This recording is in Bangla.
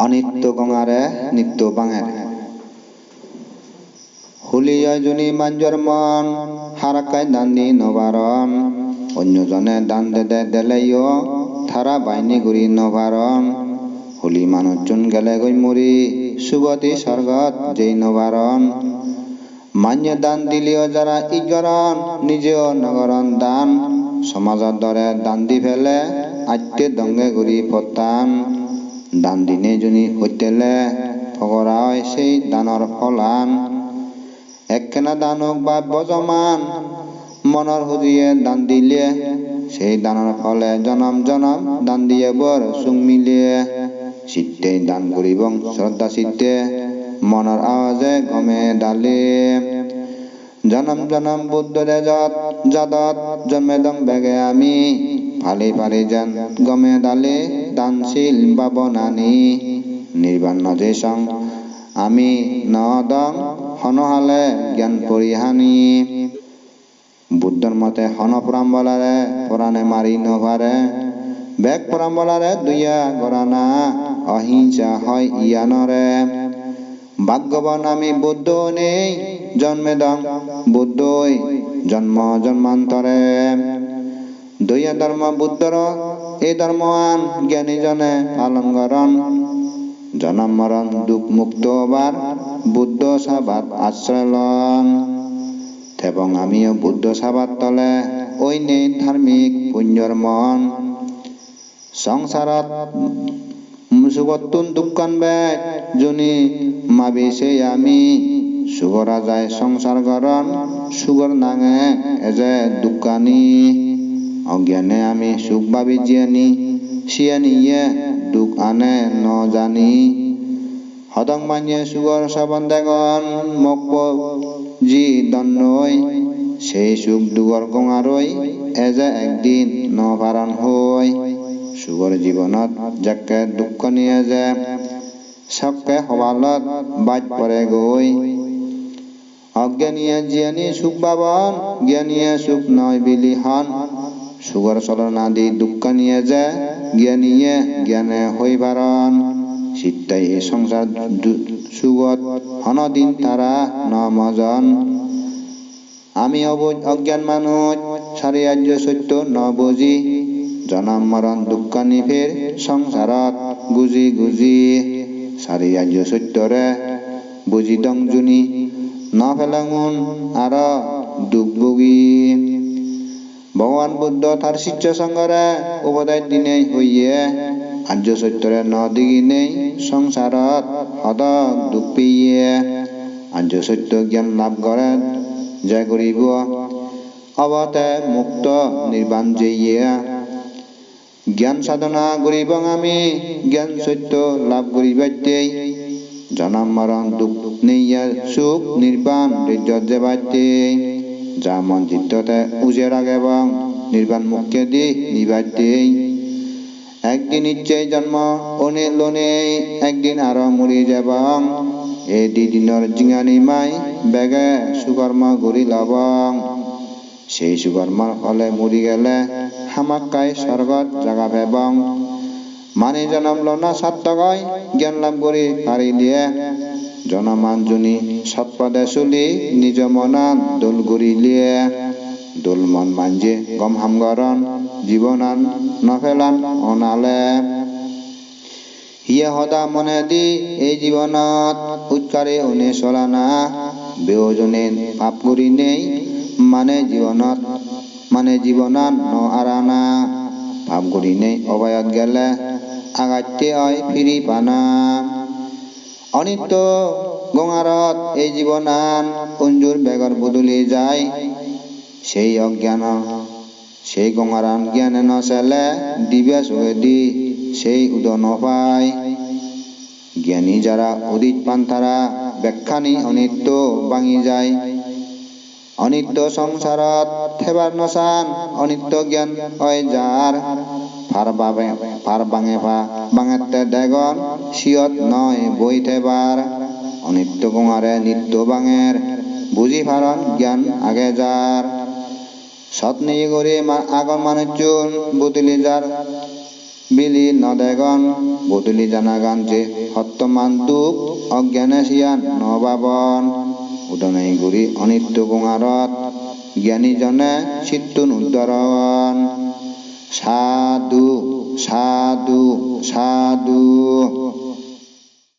অনিত্য গঙারে নিত্য বাঙেরে হুলিয় জুনি মাঞ্জর মন হারাকাই দান্দি নবারণ, অন্যজনে দান দেদে দেলেইও থারা বাইনি গুরি নবারণ। হুলি মানুষজন গেলে গই মুড়ি, সুগতি স্বর্গত যেই নবারণ। মান্য দান দিলিও যারা ইগরণ নিজেও নগরণ দান। সমাজৰ দৰে দান দি ফেলে, আত্মে দংগে গুৰি পতান। দান দিনে জনী সত্যলে ফগৰাই সেই দানৰ ফলান। একখেনা দানক বা বজমান, মনৰ সুজিয়ে দান দিলে। সেই দানৰ ফলে জনম জনম দান দিয়ে বৰ চুং মিলিয়ে। চিত্তে দান কৰিব শ্ৰদ্ধা চিত্তে, মনৰ আৱাজে গমে ডালে জনম জনম বুদ্ধ যত যদত জন্মে দং বেগে আমি, ফালি ফালি যেন গমে ডালে বাবনানি নিৰ্বাণ আমি নদং হনহালে জ্ঞান পৰিহানি বুদ্ধৰ মতে হন পৰাম্বলাৰে পৰাণে মাৰি নভাৰে। বেগ পৰাম্বলাৰে দুয়া গৰানা অহিংসা হয় ইয়ানৰে। ভাগ্যবান আমি বুদ্ধ নেই জন্মে দং বুদ্ধই জন্ম জন্মান্তরে দুয়া ধর্ম বুদ্ধর এই ধর্ম আন জ্ঞানীজনে পালন করন জনম মরণ দুঃখ মুক্ত হবার বুদ্ধ সাবাত আশ্রয় লন। এবং আমিও বুদ্ধ সাবাত তলে ওই নেই ধার্মিক পুণ্যর মন। সংসারত সুগতুন দুঃখান বেগ জুনি মাবিছে আমি। সুগরা যায় সংসার গরণ, সুগর নাঙে এজে দুঃখানি। অজ্ঞানে আমি সুখ ভাবি জিয়ানি সিয়ানিয়ে দুঃখ আনে ন জানি হদং মানিয়ে সুগর সাবন দেগন মক জি দণ্ডই সেই সুখ দুগর গঙারই এজে একদিন ন পাৰণ হৈ সুগৰ জীৱনত যাকে দুঃখ নিয়ে যে চকে সবালত বাট পৰে গৈ অজ্ঞানীয়ে জ্ঞানী সুখ পাবন জ্ঞানীয়ে সুখ নয় বিলিহন। সুগৰ চলনা দি দুঃখ নিয়ে যে জ্ঞানীয়ে জ্ঞানে হৈ পাৰণ চিত্তাই এই সংসার সুগত হনদিন তারা ন মজন আমি অজ্ঞান মানুষ, সারি আর্য সত্য ন বুঝি। জনম মরণ দুঃখ নিফের সংসারত গুজি গুজি সারি আর্য সত্যরে বুঝি দং জুনি ন ফেলাঙুন আর দুখ ভুগি। ভগবান বুদ্ধ তার শিষ্য সঙ্গরে উপদেশ দিনে হইয়ে, আর্য সত্যরে ন দিগিনে সংসারত আর্য সত্য জ্ঞান লাভ কৰে জয় কৰিব অৱতে মুক্ত নিৰ্বাণ জেয়ে জ্ঞান সাধনা কৰিব আমি, জ্ঞান সত্য লাভ কৰিবাতেই জনম মৰণ দুখ নেইয়া সুখ নিৰ্বাণ ধৈৰ্য যেবাতেই যা মন চিত্ততে উজের আগে এবং নির্বাণ মুখে দি নিবাতেই একদিন ইচ্ছেই জন্ম অনিল নেই একদিন আরও মরি যাবং এই দিদিনৰ জিঙানি মাই বেগে সুকর্ম ঘুরি লবং। সেই সুকর্মর ফলে মরি গেলে হামাক্কাই স্বর্গত জাগা ভেবং মানে জনম লনা সাত্তকয় জ্ঞান লাভ কৰি পাৰিলিয়ে জনমান জনী সৎপদে চলি নিজ মনান দোল ঘূৰিলিয়ে দোল মন মাঞ্জে গম হামগৰণ জীৱনান নফেলান অনালে। সিয়ে সদা মনে দি এই জীৱনত উৎকাৰে উনে চলানা বেওজনে পাপ কৰি নেই মানে জীৱনত মানে জীৱনাত ন। আৰানা পাপ কৰি নেই অবায়ত গেলে আগাতে হয় ফিরি পানা। অনিত্য গঙারত এই জীৱনান অঞ্জুর বেগর বদলি যায়। সেই অজ্ঞান, সেই গঙারান জ্ঞানে নচলে দিবে চোখে দি সেই উদন পায়। জ্ঞানী যারা উদিত পান তারা ব্যাখ্যানি অনিত্য ভাঙি যায়। অনিত্য সংসারত থেবার নচান অনিত্য জ্ঞান হয় যার। ফার বাঙে ফা বাঙেতে দেগন সিয়ত নয় বই থেবার অনিত্য কুমারে নিত্য বাঙের। বুঝি ফারন জ্ঞান আগে যার। সৎ নিয়ে করে আগন মানুষজন বুতলি যার। বিলি নদেগন বদলি জানাগান যে সত্যমান দুখ, অজ্ঞানে সিয়ান নবাবন। উদনাই গুৰি অনিত্য গুঙাৰত জ্ঞানীজনে চিত্তুন উদ্ধৰণ সাধু সাধু সাধু।